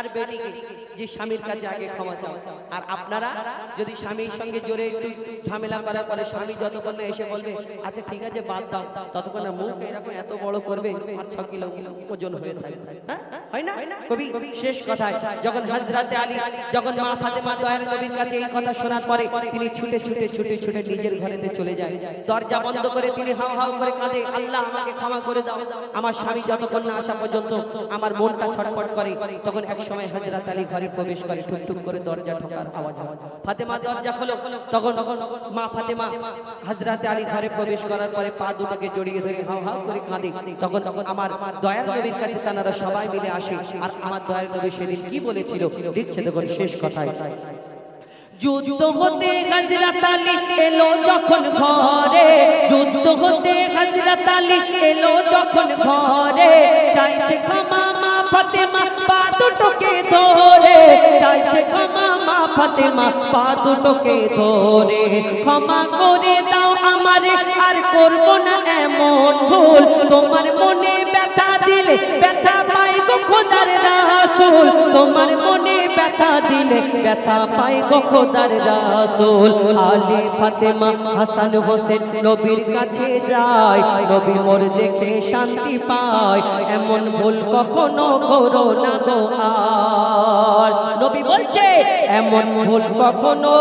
তার বেটিকে যে স্বামীর কাছে আগে ক্ষমা চাও। আর আপনারা যদি স্বামীর সঙ্গে জোরে একটু ঝামেলা করার পরে স্বামী যতক্ষণ না এসে বলবে আচ্ছা ঠিক আছে, বাদ দাও, ততক্ষণ মুখ এরকম এত বড় করবে আর ছ কিলো ওজন হয়ে থাকে হ্যাঁ? হয় না? কবি শেষ কথায় যখন হযরতে আলী যখন মা ফাতেমা দয়ার নবীর কাছে এই কথা শোনার পরে তিনি ছুটে ছুটে ছুটে ছুটে নিজের ঘরেতে চলে যায়। দরজা বন্ধ করে তিনি হাও হাও করে কাঁদে আল্লাহ আমাকে ক্ষমা করে দাও। আমার স্বামী যতক্ষণ না আসা পর্যন্ত আমার মনটা ছটফট করে তখন এক সময় হযরত আলী ঘরে প্রবেশ করে ঠুক ঠুক করে দরজা ঠোকার আওয়াজ হয়। ফাতেমা দরজা খোলো তখন মা ফাতেমা হযরত আলী ঘরে প্রবেশ করার পরে পা দুটোকে জড়িয়ে ধরে হাও হাও করে কাঁদে। তখন তখন আমার দয়ার নবীর কাছে তারা সবাই মিলে আসে। আর আমার দয়ার নবী সেদিন কি বলেছিল? লিখছে দেখুন, শেষ কথায়। যুদ্ধ হতে হজরত আলী এলো যখন ঘরে। যুদ্ধ হতে হজরত আলী এলো যখন ঘরে। চাইছে ক্ষমা মা ফাতেমা, পা দুটোকে ধরে। চাইছে ক্ষমা মা ফাতেমা, পা দুটোকে ধরে। ক্ষমা করে দাও আমারে, আর করব না এমন ভুল। তোমার মনে তোমার মনে ব্যথা দিলে ব্যথা পায় গো রাসূল। আলী ফাতেমা হাসান হোসেন নবীর কাছে যায়, নবী মোর দেখে শান্তি পায়। এমন ভুল কখনো করো না গো আর। নবী বলছে, এমন ভুল কখনো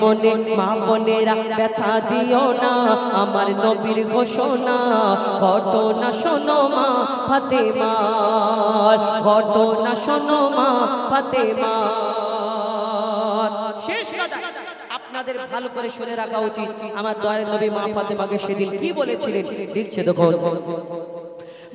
মনে, মা বোনেরা ব্যথা দিও না। আমার নবীর ঘোষণা, ঘটনা শোনো মা ফাতেমার ঘটনা শোনো মা ফাতেমার শেষ কথা, আপনাদের ভালো করে শুনে রাখা উচিত। আমার দয়ার নবী মা ফাতেমাকে সেদিন কি বলেছিলেন? লিখছে দেখুন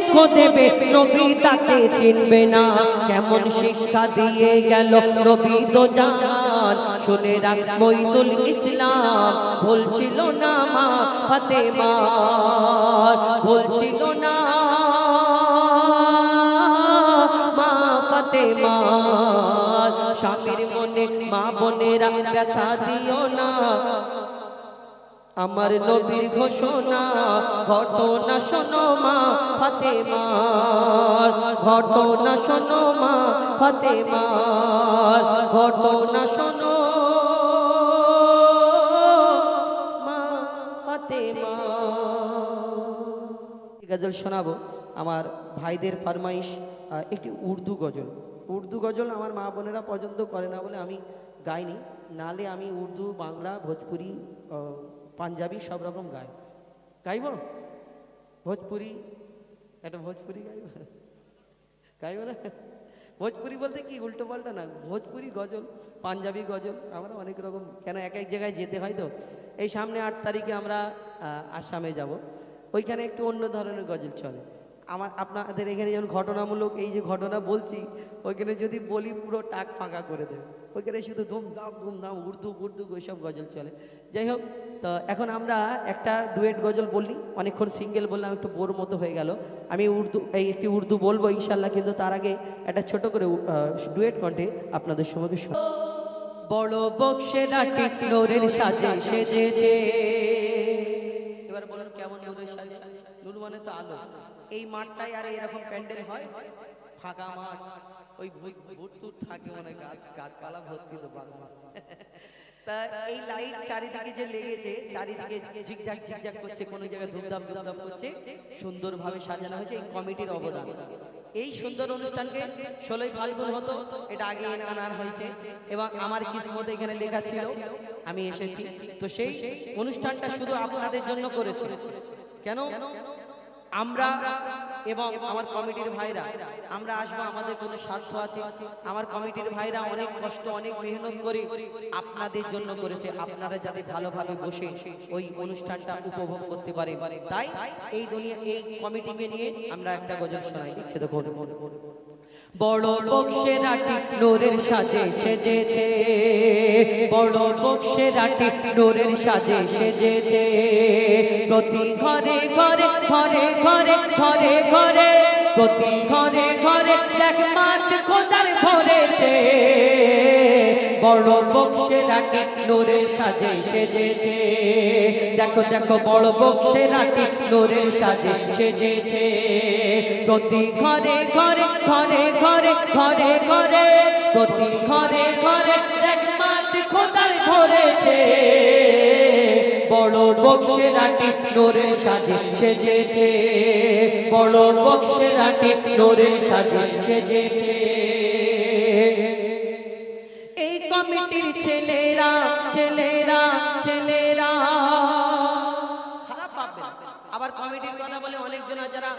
দুঃখ দেবে, নবী তাকে চিনবে না। কেমন শিক্ষা দিয়ে গেল নবী তো জান। শুনে রাখ মইদুল ইসলাম বলছিল না মা ফাতেমা। বলছিল না মা ফাতেমা। স্বামীর মনে, মা বোনেরা ব্যথা দিও না। আমার নবীর ঘোষণা, ঘটনা শোনো মা ফাতেমার, ঘটনা শোনো মা ফাতেমার, ঘটনা শোনো গজল শোনাবো, আমার ভাইদের ফরমাইশ একটি উর্দু গজল। উর্দু গজল আমার মা বোনেরা পছন্দ করে না বলে আমি গাইনি। নালে আমি উর্দু, বাংলা, ভোজপুরি পাঞ্জাবি সব রকম গায়। গাইব? ভোজপুরি? একটা ভোজপুরি গাইব? গাইব না? ভোজপুরি বলতে কি, উল্টো পাল্টা না। ভোজপুরি গজল, পাঞ্জাবি গজল, আমরা অনেক রকম, কেন এক এক জায়গায় যেতে হয় তো? এই সামনে আট তারিখে আমরা আসামে যাব। ওইখানে একটু অন্য ধরনের গজল চলে। আমার আপনাদের এখানে যেমন ঘটনামূলক এই যে ঘটনা বলছি ওইখানে যদি বলি পুরো টাক ফাঁকা করে দেবে। ওইখানে শুধু ধুমধাম ধুমধাম উর্দু উর্দু ওইসব গজল চলে। যাই হোক তো এখন আমরা একটা ডুয়েট গজল বললি অনেকক্ষণ সিঙ্গেল বললাম একটু বোর মতো হয়ে গেল। আমি উর্দু এই একটি উর্দু বলব ইনশাল্লাহ কিন্তু তার আগে একটা ছোট করে ডুয়েট কণ্ঠে আপনাদের শোনা বড় বক্সে সাজে সেজেছে। এবার বলুন কেমন সাজে? নূর মানে তো আলো। এই মাঠটাই আর এরকম প্যান্ডেল হয়? ফাঁকা মাঠ। ওই ভূত টুত থাকে মনে গাছ গাছপালা ভর্তি তো বাংলা তা এই লাইট চারিদিকে যে লেগেছে, চারিদিকে ঝিকঝাক ঝিকঝাক করছে, কোনো জায়গায় ধুমধাম ধুমধাম করছে, সুন্দরভাবে সাজানো হয়েছে এই কমিটির অবদান। এই সুন্দর অনুষ্ঠানকে ষোলোই ফাল্গুন হতো, এটা আগে আনার হয়েছে। এবং আমার কিসমত এখানে লেখা ছিল, আমি এসেছি। তো সেই অনুষ্ঠানটা শুধু আপনাদের জন্য করেছি। কেন? আমরা এবং আমার কমিটির ভাইরা, আমরা আসব, আমাদের কোনো স্বার্থ আছে। আমার কমিটির ভাইরা অনেক কষ্ট, অনেক মেহনত করে আপনাদের জন্য করেছে। আপনারা যাতে ভালোভাবে বসে ওই অনুষ্ঠানটা উপভোগ করতে পারে। তাই এই দুনিয়া, এই কমিটিকে নিয়ে আমরা একটা গজল শোনাই। দিচ্ছে দেখুন বড় বক্সে বক্সেরাটি নোরের সাজে সেজেছে। বড় বক্সেরাটি নোরের সাজে সেজেছে। প্রতি ঘরে ঘরে ঘরে ঘরে ঘরে ঘরে, প্রতি ঘরে ঘরে, এক মাঠ খোদার ভরেছে। বড় বক্সেরাটি নোরের সাজে সেজেছে। দেখো দেখো বড় বক্সেরাটি নোরের সাজে সেজেছে। প্রতি ঘরে ঘরে ঘরে ঘরে ঘরে ঘরে, প্রতি ঘরে ঘরে খোদার ভরেছে। বড় বক্সেরাটি নোরের সাজে সেজেছে। বড় বক্সেরাটি নোরের সাজে সেজেছে। কমিটির ছেলেরা ছেলেরা ছেলেরা। খারাপ পাবে আবার কমিটির কথা বলে অনেকজন যারা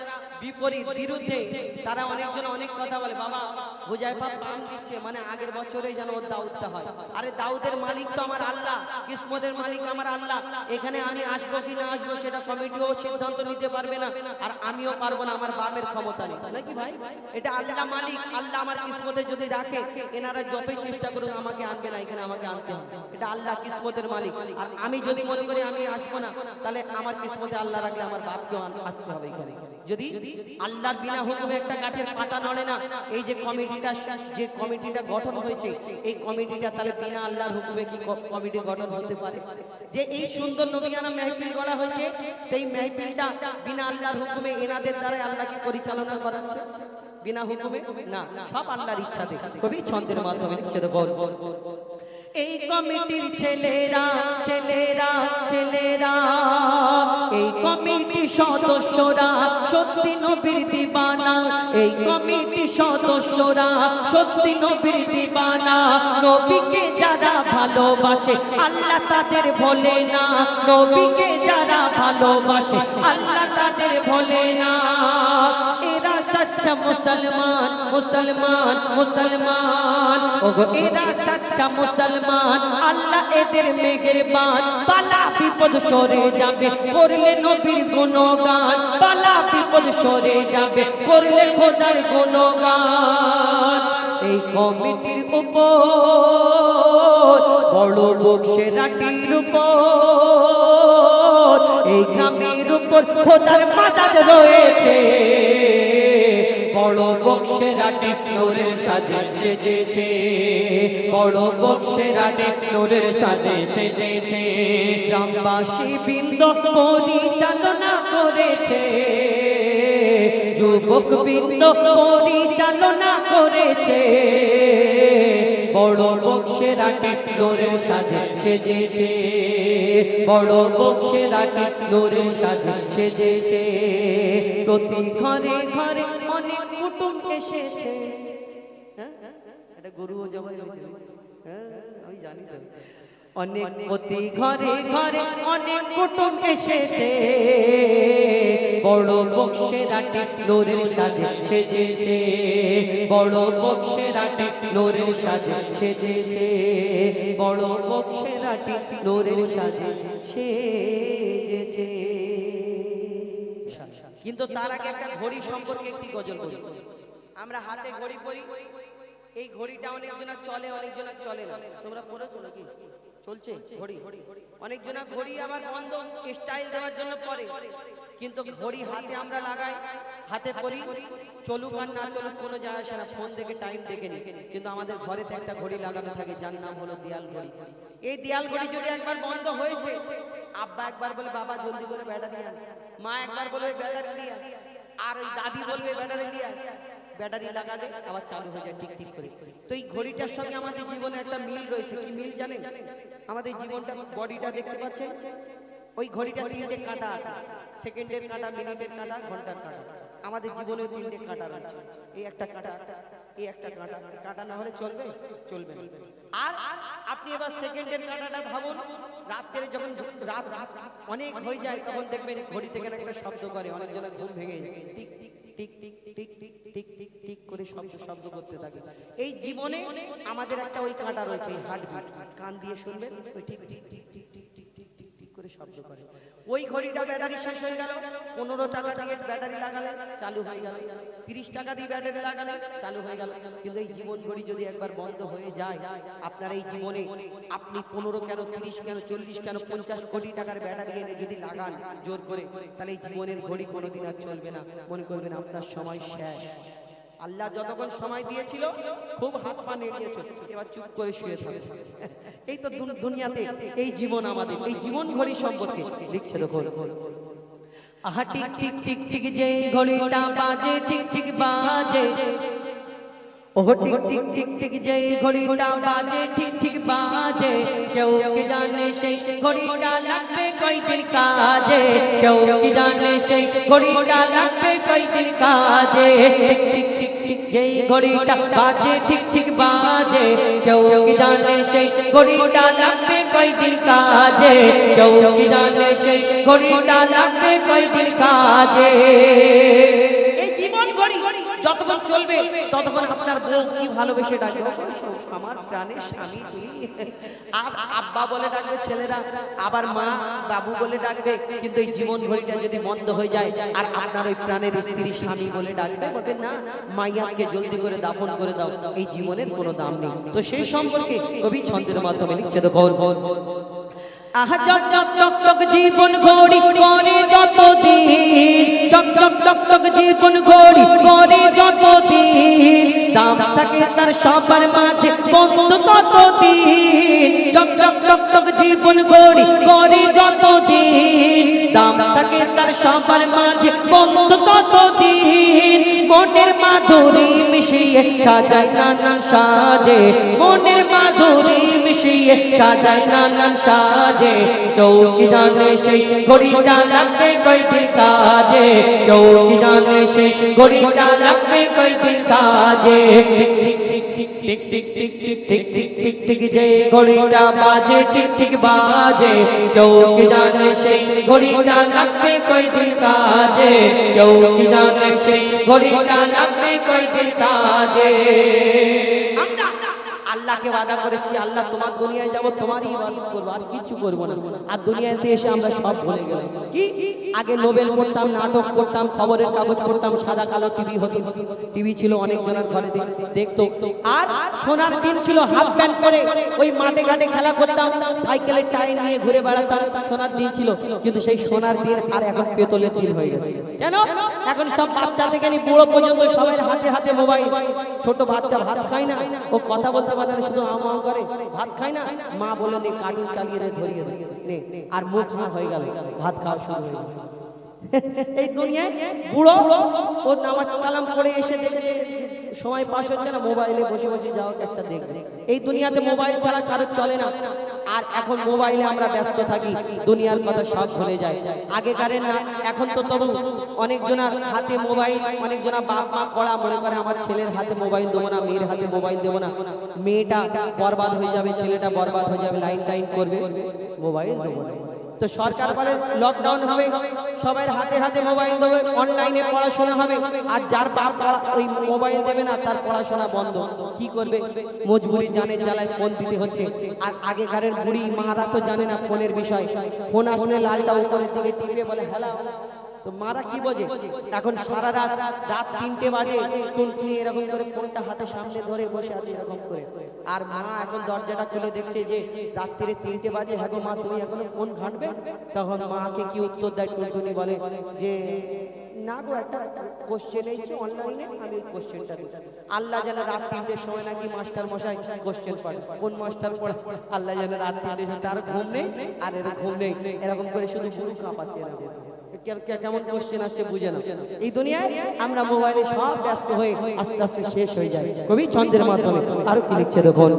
বিপরীত, বিরুদ্ধে, তারা অনেকজন অনেক কথা বলে, বাবা, হুজাইফা পাম দিচ্ছে মানে আগের বছরেই যেন ওর দাউদটা হয়। আরে দাউদের মালিক তো আমার আল্লাহ, কিসমতের মালিক আমার আল্লাহ, এখানে আমি আসব কি না আসব সেটা কমিটিও সিদ্ধান্ত নিতে পারবে না, আর আমিও পারব না, আমার বাপের ক্ষমতা নেই। নাকি ভাই? এটা আল্লাহ মালিক, আল্লাহ আমার কিসমতে যদি রাখে, এনারা যতই চেষ্টা করুক আমাকে আনবে না, এখানে আমাকে আনতে হবে। এটা আল্লাহ কিসমতের মালিক, আর আমি যদি মনে করি আমি আসব না, তাহলে আমার কিসমতে আল্লাহ রাখলে আমার বাপকেও আন- আসতে হবে এখানে। যদি আল্লাহর বিনা হুকুমে একটা গাছের পাতা নড়ে না, এই যে কমিটিটা যে কমিটিটা গঠন হয়েছে, এই কমিটিটা তাহলে বিনা আল্লাহর হুকুমে কি কমিটি গঠন হতে পারে? যে এই সুন্দর নবীয়ানা মেহফিল করা হয়েছে এই মেহফিলটা বিনা আল্লাহর হুকুমে এনাদের দ্বারাই আল্লাহকে পরিচালনা করাচ্ছে? বিনা হুকুমে? না, সব আল্লাহর ইচ্ছাতে কবি ছন্দের মাধ্যমে লিখছে গল। এই কমিটির ছেলেরা ছেলেরা ছেলেরা, এই কমিটি সদস্যরা সত্যি নবীর দিবানা, এই কমিটি সদস্যরা সত্যি নবীর দিবানা, নবীকে যারা ভালোবাসে, আল্লাহ তাদের ভোলে না, নবীকে যারা ভালোবাসে, আল্লাহ তাদের ভোলে না। সচ্চা মুসলমান মুসলমান মুসলমান। ওগো, এরা সচ্চা মুসলমান। আল্লাহ এদের মেহেরবান। বালা বিপদ সরে যাবে, করলে নবীর গুণগান। বালা বিপদ সরে যাবে, করলে খোদার গুণগান। এই কমিটির উপর বড় বক্সেরাটির উপর। এই গ্রামের উপর খোদার মাদাদ রয়েছে। বড় বক্সেরাটি নোরের সাজে সেজেছে। বড় বক্সেরাটি নোরের সাজে সেজেছে। গ্রামবাসী বৃন্দ পরিচালনা করেছে। যুবক বৃন্দ পরিচালনা করেছে। বড় বক্সেরাটি নোরের সাজে সেজেছে। বড় বক্সেরাটি নোরের সাজে সেজেছে। প্রতি ঘরে ঘরে গরুও হয়েছে হ্যাঁ আমি জানি তো। অনেক প্রতি ঘরে ঘরে অনেক কুটুম এসেছে। বড় নোরের সাজে সেজেছে। বড় নোরের সাজে সেজেছে। বড় নোরের সাজে সেজেছে। কিন্তু তার আগে একটা ঘড়ি সম্পর্কে একটি গজল বলি। আমরা হাতে ঘড়ি পরি। এই ঘড়িটা অনেকজনের চলে অনেকজনের চলে না। তোমরা পড়েছো নাকি? চলছে ঘড়ি? অনেকজনের ঘড়ি আবার বন্ধ স্টাইল দেওয়ার জন্য পরে কিন্তু ঘড়ি হাতে আমরা লাগাই, হাতে পরি চলুক আর না চলুক, কোনো যায় আসে না। ফোন থেকে টাইম দেখে নি কিন্তু আমাদের ঘরেতে একটা ঘড়ি লাগানো থাকে, যার নাম হলো দেয়াল ঘড়ি। এই দেয়াল ঘড়ি যদি একবার বন্ধ হয়েছে, আব্বা একবার বলে, বাবা, জলদি করে ব্যাটারি আন। মা একবার বলে ব্যাটারি নিয়ে আর ওই দাদি বলবে ব্যাটারি নিয়ে। ব্যাটারি লাগালে আবার চালু হয়ে যায় টিক করে। তো এই ঘড়িটার সঙ্গে আমাদের জীবনে একটা মিল রয়েছে, কি মিল জানেন? আমাদের জীবনটা বডিটা দেখতে পাচ্ছেন? ওই ঘড়িটা তিনটে কাঁটা আছে। সেকেন্ডের কাঁটা, মিনিটের কাঁটা, ঘণ্টার কাঁটা। আমাদের জীবনে তিনটে কাঁটা রয়েছে। এই একটা কাঁটা, এই একটা কাঁটা। কাঁটা না হলে চলবে? চলবে। আর আপনি এবার সেকেন্ডের কাঁটাটা ভাবুন রাত্রে যখন রাত অনেক হয়ে যায়, তখন দেখবেন ঘড়ি থেকে একটা শব্দ করে অনেকজনের ঘুম ভেঙে যায়। টিক টিক টিক টিক টিক টিক টিক টিক করে শব্দ শব্দ করতে থাকে এই জীবনে আমাদের একটা ওই কাঁটা রয়েছে হার্টবিট কান দিয়ে শুনবেন ওই টিক টিক টিক টিক টিক টিক টিক টিক করে শব্দ করে ওই ঘড়িটা ব্যাটারি শেষ হয়ে গেল, পনেরো টাকা দিয়ে ব্যাটারি লাগালে চালু হয়ে গেল। তিরিশ টাকা দিয়ে ব্যাটারি লাগালে চালু হয়ে গেল। কিন্তু এই জীবন ঘড়ি যদি একবার বন্ধ হয়ে যায়, আপনার এই জীবনে আপনি পনেরো কেন, তিরিশ কেন, চল্লিশ কেন, পঞ্চাশ কোটি টাকার ব্যাটারি এনে যদি লাগান জোর করে, তাহলে এই জীবনের ঘড়ি কোনোদিন আর চলবে না। মনে করবেন আপনার সময় শেষ। আল্লাহ যতক্ষণ সময় দিয়েছিল, খুব হাত পা নেড়িয়েছিল এবার চুপ করে শুয়ে থাকে। এই তো দুন- দুনিয়াতে এই জীবন আমাদের, এই জীবন ঘড়ি সম্পর্কে লিখছে দেখো। আহা, টিক টিক টিক টিক যে ঘড়িটা বাজে, টিক টিক বাজে। ওহ টিক টিক টিক টিক যে ঘড়িটা বাজে, ঠিক ঠিক বাজে। কেউ কি জানে সেই ঘড়িটা লাগবে কয়দিন কাজে? কেউ কি জানে সেই ঘড়িটা লাগবে কয়দিন কাজে? টিক টিক টিক টিক যে ঘড়িটা বাজে, ঠিক ঠিক বাজে। কেউ কি জানে সেই ঘড়িটা লাগবে কয়দিন কাজে? কেউ কি জানে সেই ঘড়িটা লাগবে কাজে? এই জীবন ঘড়ি যতক্ষণ চলবে ততক্ষণ আপনার বউ কি ভালোবেসে ডাকবে? আমার প্রাণের স্বামী আব্বা বলে ডাকবে ছেলেরা আবার মা বাবু বলে ডাকবে। কিন্তু এই জীবন ঘড়িটা যদি বন্ধ হয়ে যায় আর আপনার ওই প্রাণের স্ত্রী স্বামী বলে ডাকবে বলবে না মাইয়াকে জলদি করে দাফন করে দাও। এই জীবনের কোনো দাম নেই। তো সেই সম্পর্কে কবি ছন্দের মাধ্যমে লিখছে দেখো যত চক জীবন করে যত দিন দাম থাকে তার সবার মাঝে তত যত দাম মনের মাধুরী মিশিয়ে সাজায় নানান সাজে, মনের মাধুরী মিশিয়ে সাজায় নানান সাজে কেউ কি জানে সেই ঘড়িটা লাগবে কয়দিন কাজে কেউ কি জানে সেই ঘড়িটা লাগবে কয়দিন কাজে টিক টিক টিক টিক টিক টিক টিক টিক টিক টিক টিক যে ঘড়িটা বাজে ঠিক ঠিক বাজে কেউ কি জানে সেই ঘড়িটা লাগবে কয়দিন কাজে কেউ কি জানে সেই ঘড়িটা লাগবে কয়দিন কাজে আল্লাহকে ওয়াদা করেছি, আল্লাহ তোমার দুনিয়ায় যাব, তোমারই ইবাদত করব, আর কিচ্ছু করব না। আর দুনিয়াতে এসে আমরা সব ভুলে গেলাম। কি? আগে নোবেল পড়তাম, নাটক পড়তাম, খবরের কাগজ পড়তাম, সাদা কালো টিভি হতো। টিভি ছিল অনেক জনের ঘরে দেখতো। আর সোনার দিন ছিল হাফ প্যান্ট পরে ওই মাঠে ঘাটে খেলা করতাম, সাইকেলের টায়ার নিয়ে ঘুরে বেড়াতাম, সোনার দিন ছিল। কিন্তু সেই সোনার দিন আর এখন পেতলের দিন হয়ে গেছে। কেন? এখন সব বাচ্চা থেকে নিয়ে বুড়ো পর্যন্ত সবাই হাতে হাতে মোবাইল। ছোট বাচ্চা ভাত খায় না, ও কথা বলতে পারে না শুধু আমা করে, ভাত খায় না? মা বলে নে, কার্টুন চালিয়ে দে, ধরিয়ে দে, নে। আর মুখ হাঁ হয়ে গেল, ভাত খাওয়া শুরু হয়ে এই দুনিয়ায় বুড়ো ও নামাজ কালাম করে এসে দেখে সময় পাস হচ্ছে না মোবাইলে বসে বসে যাও, একটা দেখবে। এই দুনিয়াতে মোবাইল ছাড়া কারও চলে না। আর এখন মোবাইলে আমরা ব্যস্ত থাকি, দুনিয়ার কথা সব ভুলে যায়। আগেকারের না, এখন তো তবু অনেকজনের হাতে মোবাইল, অনেকজনা বাপ মা করা মনে করে, আমার ছেলের হাতে মোবাইল দেবো না, মেয়ের হাতে মোবাইল দেবো না। মেয়েটা বরবাদ হয়ে যাবে, ছেলেটা বরবাদ হয়ে যাবে, লাইন টাইন করবে, মোবাইল দেবো না। তো সরকার বলে লকডাউন হবে। সবাই হাতে হাতে মোবাইল দেবে অনলাইনে পড়াশোনা হবে। আর যার বাপ ওই মোবাইল দেবে না, তার পড়াশোনা বন্ধ। কি করবে? মজবুরি জানে জ্বালায় ফোন দিতে হচ্ছে। আর আগেকারের বুড়ি মারা তো জানে না ফোনের বিষয়। ফোন আসলে লালটা উপরের দিকে টিপে বলে হ্যালো তো মারা কি বোঝে? এখন সারা রাত রাত তিনটে বাজে, টুনটুনি এরকম করে ফোনটা হাতে সামনে ধরে বসে আছে এরকম করে। আর মা এখন দরজাটা খুলে দেখছে যে রাত্রিরে তিনটে বাজে হ্যাঁ মা, তুমি এখনও ফোন ঘাঁটবে? তখন মাকে কি উত্তর দেয়? টুনটুনি বলে যে আল্লাহ যেন রাত তিনটের ঘুম নেই আর এর ঘুম নেই। এরকম করে শুধু শুরু কাঁপাচ্ছে এরকম কেমন কোশ্চেন আছে বুঝে না এই দুনিয়ায় আমরা মোবাইলে সব ব্যস্ত হয়ে আস্তে আস্তে শেষ হয়ে যায় কবি ছন্দের মাধ্যমে আরও কি লিখছে দেখুন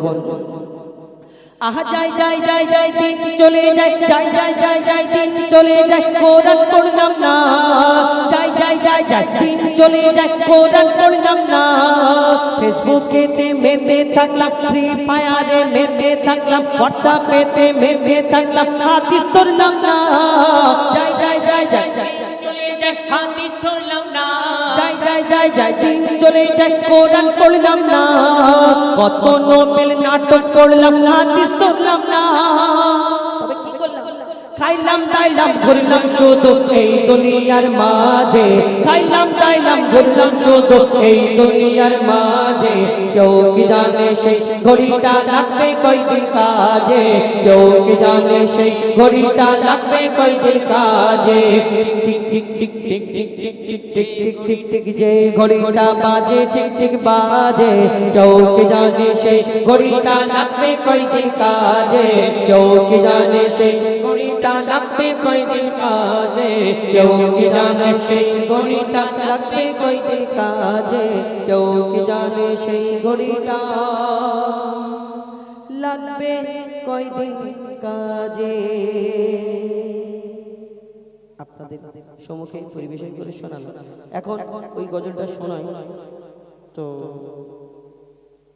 আহা যাই যাই যাই যাই দিন চলে যাই যাই যাই যাই যাই দিন চলে যাই কোরআন পড়লাম না যাই যাই যাই যাই দিন চলে যাই কোরআন পড়লাম না ফেসবুক ফেসবুকেতে মেতে থাকলাম ফ্রি ফায়ারে মেতে থাকলাম হোয়াটসঅ্যাপেতে মেতে থাকলাম হাদিস ধরলাম না যাই যাই যাই যাই হাদিস ধরলাম না। যাই যাই যাই যাই, দিন চলে যাই, কোরআন পড়লাম না। কত নোবেল নাটক করলাম, হাদিস ধরলাম না। খাইলাম দাইলাম ঘুরলাম শুধু এই দুনিয়ার মাঝে খাইলাম দাইলাম ঘুরলাম শুধু এই দুনিয়ার মাঝে কেউ কি জানে সেই ঘড়িটা লাগবে কয়দিন কাজে কেউ কি জানে সেই ঘড়িটা লাগবে কয়দিন কাজে টিক টিক টিক টিক টিক টিক টিক টিক টিক টিক টিক যে ঘড়িটা বাজে টিক টিক বাজে কেউ কি জানে সেই ঘড়িটা লাগবে কয়দিন কাজে কেউ কি জানে সেই ঘড়িটা লাগবে কয়দিন কাজে? কেউ কি জানে সেই ঘড়িটা লাগবে কয়দিন কাজে? কেউ কি জানে সেই ঘড়িটা লাগবে কয়দিন কাজে? আপনাদের সম্মুখে পরিবেশন করে শোনানো। এখন ওই গজলটা শোনাই। তো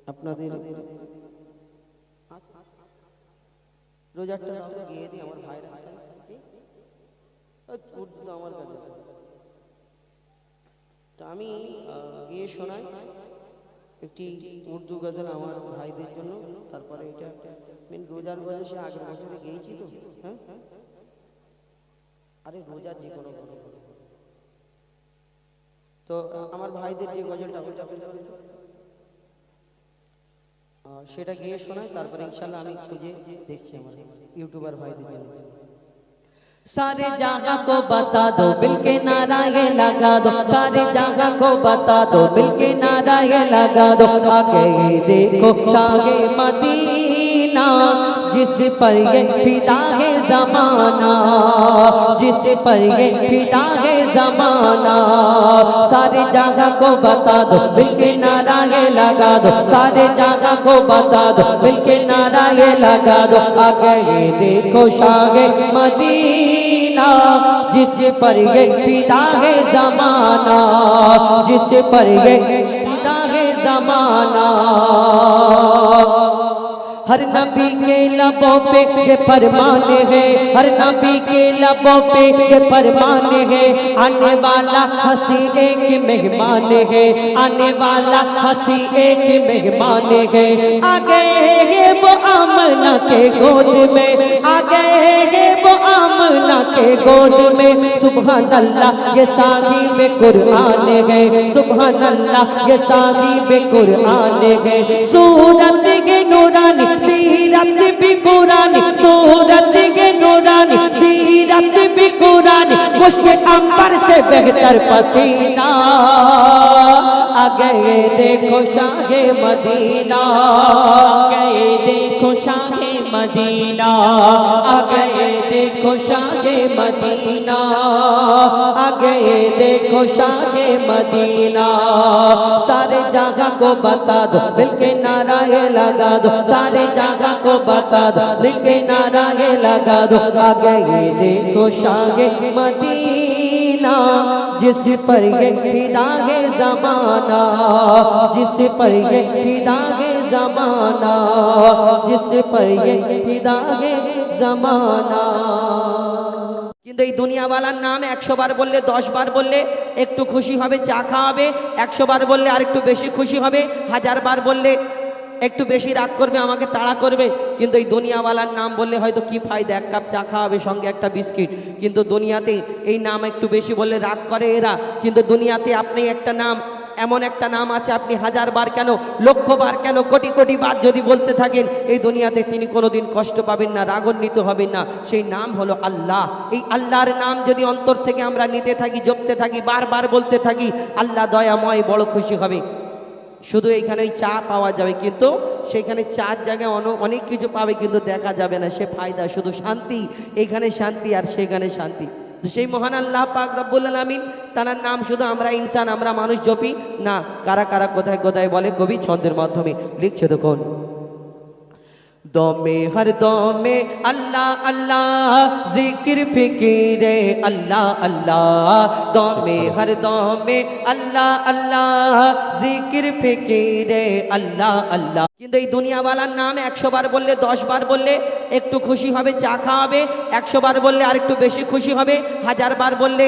আপনাদের রোজারটা একটু গিয়ে দিই আমার ভাইয়ের হাতে। উর্দু আমার কাছে তো আমি গিয়ে শোনাই একটি উর্দু গজল আমার ভাইদের জন্য। তারপরে এটা মেন রোজার বয়সে আগের বছরে গিয়েছি তো। হ্যাঁ? আরে রোজার যে কোনো তো আমার ভাইদের যে গজলটা, ওইটা তো? সেটা গিয়ে শোনায়، তারপরে ইনশাল্লাহ আমি খুঁজে দেখছি আমার ইউটিউবার ভাইদের জন্য। سارے جگہ کو بتا دو بل کے نعرہ یہ لگا دو سارے جگہ کو بتا دو بل کے نعرہ یہ لگا دو آگے دیکھو شاہ مدینہ جس پر یہ پیدا ہے زمانہ، جس پر یہ فدا ہے زمانہ۔ سارے جاگہ کو بتا دو مل کے نعرہ یہ لگا دو۔ سارے جگہ کو بتا دو مل کے نعرہ یہ لگا دو۔ آگے دیکھو شاہ مدینہ، جس پر یہ فدا ہے زمانہ۔ جس پر یہ فدا ہے زمانہ۔ ہر نبی کے لبوں پہ یہ فرمان ہے، ہر نبی کے لبوں پہ یہ فرمان ہے۔ آنے والا ہنسی ایک مہمان ہے، آنے والا ہنسی ایک مہمان ہے۔ آ گئے ہیں وہ آمنہ کے گود میں، آ گئے ہیں وہ آمنہ کے گود میں۔ سبحان اللہ یہ ساگی میں قرآن ہے۔ سبحان اللہ یہ ساگی میں قرآن ہے۔ سورت کے نورانی سیرت بھی قرآن صورت کے نورانی سیرت بھی قرآن مشک امبر سے بہتر پسینہ آگئے دیکھو شاہ مدینہ آگئے دیکھو شاہ مدینہ آگئے دیکھو شاہ مدینہ آگئے دیکھو شاہ مدینہ۔ سارے جاگہ کو بتا دو، دل کے نعرہ لگا دو۔ سارے جگہ کو بتا دو، دل کے نعرہ لگا دو۔ آگے یہ دیکھو شاہ مدینہ، جس پر یہ فدا زمانہ۔ جس پر یہ فدا زمانہ۔ جس پر یہ پیدا ہے زمانہ۔ কিন্তু এই দুনিয়াওয়ালার নাম একশো বার বললে দশ বার বললে একটু খুশি হবে, চা খাওয়াবে একশো বার বললে আর একটু বেশি খুশি হবে হাজার বার বললে একটু বেশি রাগ করবে, আমাকে তাড়া করবে। কিন্তু এই দুনিয়াওয়ালার নাম বললে হয়তো কি ফায়দা, এক কাপ চা খাওয়াবে, সঙ্গে একটা বিস্কিট। কিন্তু দুনিয়াতে এই নাম একটু বেশি বললে রাগ করে এরা। কিন্তু দুনিয়াতে আপনি একটা নাম এমন একটা নাম আছে, আপনি হাজার বার কেন, লক্ষ বার কেন, কোটি কোটি বার যদি বলতে থাকেন, এই দুনিয়াতে তিনি কোনোদিন কষ্ট পাবেন না, রাগান্বিত হবেন না। সেই নাম হলো আল্লাহ। এই আল্লাহর নাম যদি অন্তর থেকে আমরা নিতে থাকি, জপতে থাকি, বারবার বলতে থাকি, আল্লাহ দয়াময় বড় খুশি হবে। শুধু এইখানে ওই চা পাওয়া যাবে, কিন্তু সেইখানে চার জায়গায় অন- অনেক কিছু পাবে, কিন্তু দেখা যাবে না, সে ফায়দা, শুধু শান্তি। এইখানে শান্তি আর সেখানে শান্তি। তো সেই মহান আল্লাহ পাক রব্বুল আমিন তার নাম শুধু আমরা ইনসান, আমরা মানুষ জপি? না, কারা কারা কোথায় কোথায় বলে কবি ছন্দের মাধ্যমে? লিখছে দেখুন। দমে হর দমে আল্লাহ আল্লাহ জিকির ফিকিরে আল্লাহ আল্লাহ। দমে হর দমে আল্লাহ আল্লাহ জিকির ফিকিরে আল্লাহ আল্লাহ। কিন্তু এই দুনিয়াওয়ালার নাম একশো বার বললে দশ বার বললে একটু খুশি হবে চা খাওয়াবে। একশো বার বললে আর একটু বেশি খুশি হবে। হাজার বার বললে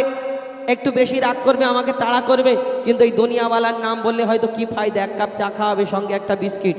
একটু বেশি রাগ করবে আমাকে তাড়া করবে। কিন্তু এই দুনিয়াওয়ালার নাম বললে হয়তো কি ফায়দা এক কাপ চা খাওয়াবে সঙ্গে একটা বিস্কিট।